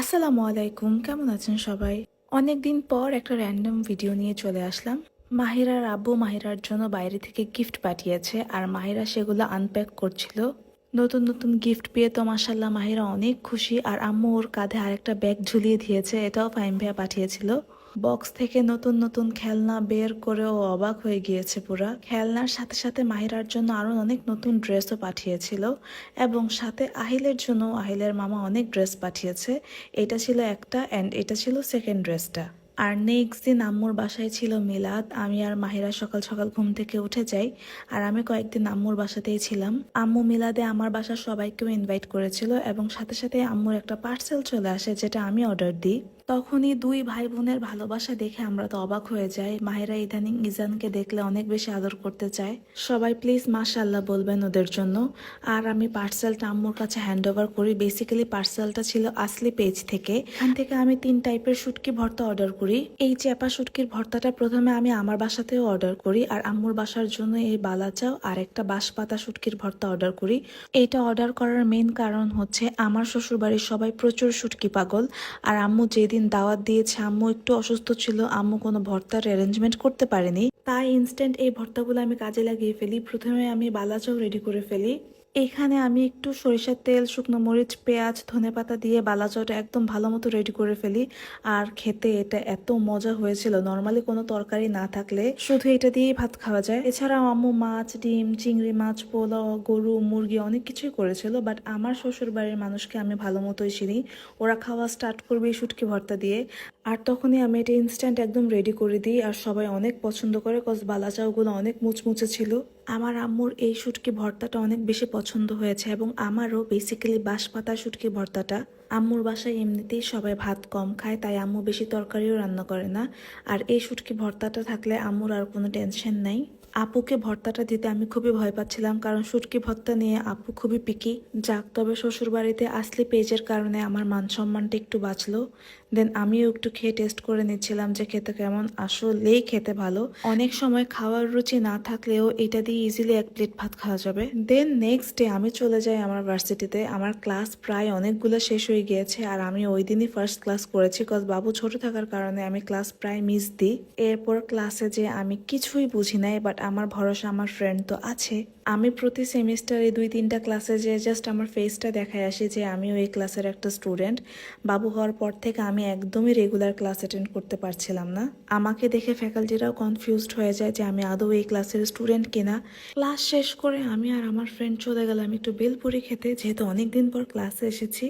আসসালামু আলাইকুম, কেমন আছেন সবাই? অনেকদিন পর একটা র্যান্ডম ভিডিও নিয়ে চলে আসলাম। মাহিরার আব্বু মাহিরার জন্য বাইরে থেকে গিফট পাঠিয়েছে আর মাহিরা সেগুলো আনপ্যাক করছিল। নতুন নতুন গিফট পেয়ে তো মাসাল্লাহ মাহিরা অনেক খুশি আর আম্মু ওর কাঁধে আরেকটা ব্যাগ ঝুলিয়ে দিয়েছে, এটাও ফাইম ভাইয়া পাঠিয়েছিল। বক্স থেকে নতুন নতুন খেলনা বের করে ও অবাক হয়ে গিয়েছে পুরা। খেলনার সাথে সাথে মাহিরার জন্য আরও অনেক নতুন ড্রেসও পাঠিয়েছিল এবং সাথে আহিলের জন্য আহিলের মামা অনেক ড্রেস পাঠিয়েছে। এটা ছিল একটা অ্যান্ড এটা ছিল সেকেন্ড ড্রেসটা। আর নেক্সট দিন আম্মুর বাসায় ছিল মিলাদ। আমি আর মাহিরা সকাল সকাল ঘুম থেকে উঠে যাই আর আমি কয়েকদিন আম্মুর বাসাতেই ছিলাম। আম্মু মিলাদে আমার বাসার সবাইকেও ইনভাইট করেছিল এবং সাথে সাথে আম্মুর একটা পার্সেল চলে আসে যেটা আমি অর্ডার দিই। তখনই দুই ভাই বোনের ভালোবাসা দেখে আমরা তো অবাক হয়ে যাই। মাহিরা ইদানিং ইজানকে দেখলে অনেক বেশি আদর করতে চায়। সবাই, প্লিজ মাশাল্লাহ বলবেন ওদের জন্য। আর আমি পার্সেলটা আম্মুর কাছে হ্যান্ড ওভার করি। বেসিক্যালি পার্সেলটা ছিল আসলি পেজ থেকে। এখান থেকে আমি তিন টাইপের শুটকি ভর্তা অর্ডার করি। এই চেপা শুটকির ভর্তাটা প্রথমে আমি আমার বাসাতেও অর্ডার করি আর আম্মুর বাসার জন্য এই বালাচাও আর একটা বাঁশপাতা শুটকির ভর্তা অর্ডার করি। এইটা অর্ডার করার মেন কারণ হচ্ছে আমার শ্বশুরবাড়ির সবাই প্রচুর শুটকি পাগল। আর আম্মু যেদিন দাওয়াত দিয়েছে, আম্মু একটু অসুস্থ ছিল, আম্মু কোনো ভর্তার অ্যারেঞ্জমেন্ট করতে পারেনি। তাই ইনস্ট্যান্ট এই ভর্তাগুলো আমি কাজে লাগিয়ে ফেলি। প্রথমে আমি বালাচাও রেডি করে ফেলি। এখানে আমি একটু সরিষার তেল, শুকনো মরিচ, পেঁয়াজ ধনেপাতা দিয়ে বালাচাওটা একদম ভালো মতো রেডি করে ফেলি। আর খেতে এটা এত মজা হয়েছিল। নর্মালি কোনো তরকারি না থাকলে শুধু এটা দিয়েই ভাত খাওয়া যায়। এছাড়াও আম্মু মাছ, ডিম, চিংড়ি মাছ, পোলাও, গরু, মুরগি অনেক কিছুই করেছিল বাট আমার শ্বশুর বাড়ির মানুষকে আমি ভালো মতোই চিনি। ওরা খাওয়া স্টার্ট করবে শুটকি ভর্তা দিয়ে। আর তখনই আমি এটা ইনস্ট্যান্ট একদম রেডি করে দিই আর সবাই অনেক পছন্দ করে কজ বালাচাওগুলো অনেক মুচমুচে ছিল। আমার আম্মুর এই শুটকি ভর্তাটা অনেক বেশি পছন্দ হয়েছে এবং আমারও বেসিক্যালি বাঁশপাতা শুটকি ভর্তাটা। আম্মুর বাসায় এমনিতেই সবাই ভাত কম খায়, তাই আম্মু বেশি তরকারিও রান্না করে না। আর এই শুটকি ভর্তাটা থাকলে আম্মুর আর কোনো টেনশন নাই। আপুকে ভর্তাটা দিতে আমি খুবই ভয় পাচ্ছিলাম, কারণ শুটকি ভর্তা নিয়ে আপু খুবই পিকি যাক, তবে শ্বশুর বাড়িতে আসলে পেজের কারণে আমার মান সম্মানটা একটু বাঁচলো। দেন আমিও একটু খেয়ে টেস্ট করে নিচ্ছিলাম যে খেতে কেমন। আসলেই খেতে ভালো। অনেক সময় খাওয়ার রুচি না থাকলেও এটা দিয়ে ইজিলি এক প্লেট ভাত খাওয়া যাবে। দেন নেক্সট ডে আমি চলে যাই আমার ভার্সিটিতে আমার ক্লাস প্রায় অনেকগুলো শেষ হয়ে গিয়েছে আর আমি ওই দিনই ফার্স্ট ক্লাস করেছি কজ বাবু ছোট থাকার কারণে আমি ক্লাস প্রায় মিস দিই। এরপর ক্লাসে যে আমি কিছুই বুঝি নাই বাট আমার ভরসা, আমার ফ্রেন্ড তো আছে। আমি প্রতি সেমিস্টারে দুই তিনটা ক্লাসে যে জাস্ট আমার ফেসটা দেখায় আসি যে আমি ওই ক্লাসের একটা স্টুডেন্ট বাবু হওয়ার পর থেকে আমি একদমই রেগুলার ক্লাস অ্যাটেন্ড করতে পারছিলাম না। আমাকে দেখে ফ্যাকাল্টিরাও কনফিউজড হয়ে যায় যে আমি আদৌ এই ক্লাসের স্টুডেন্ট কিনা। ক্লাস শেষ করে আমি আর আমার ফ্রেন্ড চলে গেলাম একটু বেলপুরি খেতে, যেহেতু অনেকদিন পর ক্লাসে এসেছি।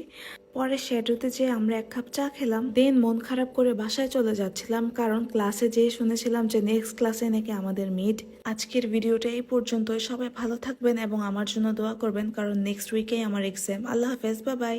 পরে শ্যাডোতে যে আমরা এক কাপ চা খেলাম দেন মন খারাপ করে বাসায় চলে যাচ্ছিলাম, কারণ ক্লাসে যেয়ে শুনেছিলাম যে নেক্সট ক্লাসে নাকি আমাদের মিড আজকের ভিডিওটা এই পর্যন্তই, সবাই ভালো থাকবেন এবং আমার জন্য দোয়া করবেন, কারণ নেক্সট উইকেই আমার এক্সাম আল্লাহ হাফেজ বা বাই